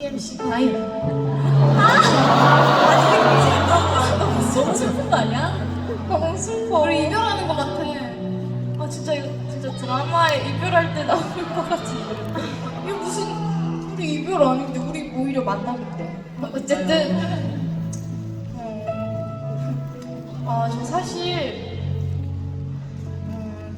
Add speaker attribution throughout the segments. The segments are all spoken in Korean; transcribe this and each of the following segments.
Speaker 1: MC 과일.
Speaker 2: 너무 슬픈 거 아니야?
Speaker 1: 너무 슬퍼. 우리 이별하는 것 같아. 아 진짜 이거 진짜 드라마에 이별할 때 나올 것 같은데. 이게 무슨 우리 이별 아닌데 우리 오히려 만나는데. 어쨌든. 어, 아저 사실 음,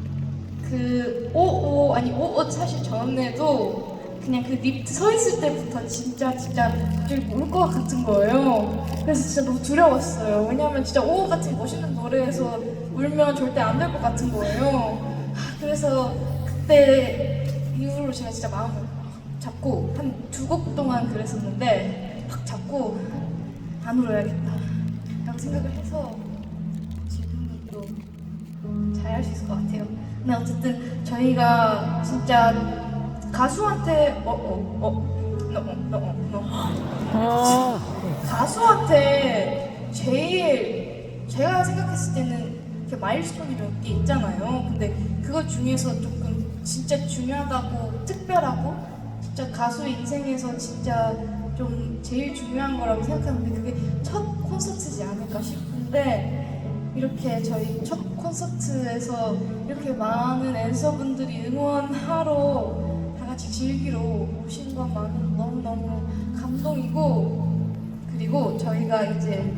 Speaker 1: 그 오오 아니 오오 사실 전에도 그냥 그 리프트 서 있을 때부터 진짜 진짜 갑자기 울것 같은 거예요. 그래서 진짜 너무 두려웠어요. 왜냐면 진짜 오오 같은 멋있는 노래에서 울면 절대 안 될 것 같은 거예요. 하, 그래서 그때 이후로 제가 진짜 마음을 잡고 한 두 곡 동안 그랬었는데 팍 잡고 안 울어야겠다 라고 생각을 해서 지금은 또 잘 할 수 있을 것 같아요. 근데 어쨌든 저희가 진짜 가수한테 어어어너너너 가수한테 제일 제가 생각했을 때는 이렇게 마일스톤이 몇 개 있잖아요. 근데 그것 중에서 조금 진짜 중요하다고 특별하고 진짜 가수 인생에서 진짜 좀 제일 중요한 거라고 생각하는데 그게 첫 콘서트지 않을까 싶은데 이렇게 저희 첫 콘서트에서 이렇게 많은 앤서분들이 응원하러 다 같이 즐기러 오신 것만으로 너무너무 감동이고 그리고 저희가 이제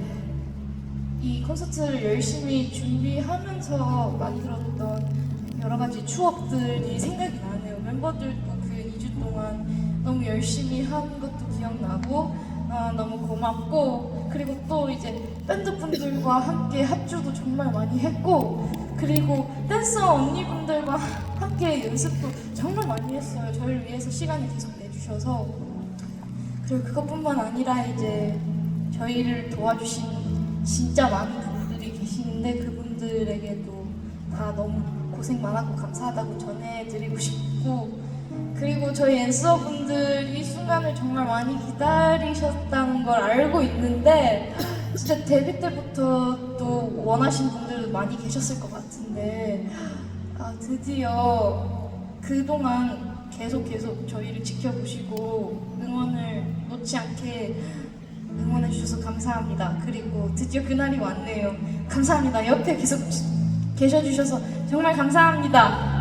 Speaker 1: 이 콘서트를 열심히 준비하면서 만들었던 여러 가지 추억들이 생각이 나네요. 멤버들도 그 2주 동안 너무 열심히 한 것도 기억나고 아, 너무 고맙고 그리고 또 이제 밴드 분들과 함께 합주도 정말 많이 했고 그리고 댄서 언니분들과 함께 연습도 정말 많이 했어요. 저희를 위해서 시간을 계속 내주셔서 그리고 그것뿐만 아니라 이제 저희를 도와주신 진짜 많은 분들이 계시는데 그분들에게도 다 너무 고생 많았고 감사하다고 전해드리고 싶고 그리고 저희 앤서 분들 이 순간을 정말 많이 기다리셨다는 걸 알고 있는데 진짜 데뷔 때부터 또 원하신 분들도 많이 계셨을 것 같은데 아, 드디어 그동안 계속 계속 저희를 지켜보시고 응원을 놓지 않게 응원해 주셔서 감사합니다. 그리고 드디어 그날이 왔네요. 감사합니다. 옆에 계속 지- 계셔 주셔서 정말 감사합니다.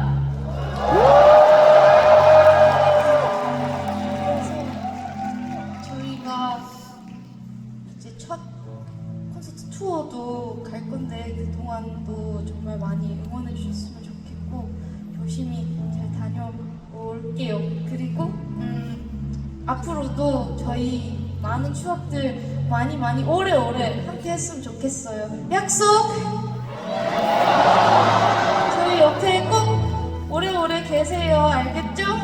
Speaker 1: 그 동안도 정말 많이 응원해 주셨으면 좋겠고 조심히 잘 다녀올게요. 그리고 음, 앞으로도 저희 많은 추억들 많이 많이 오래오래 함께 했으면 좋겠어요. 약속! 저희 옆에 꼭 오래오래 계세요. 알겠죠?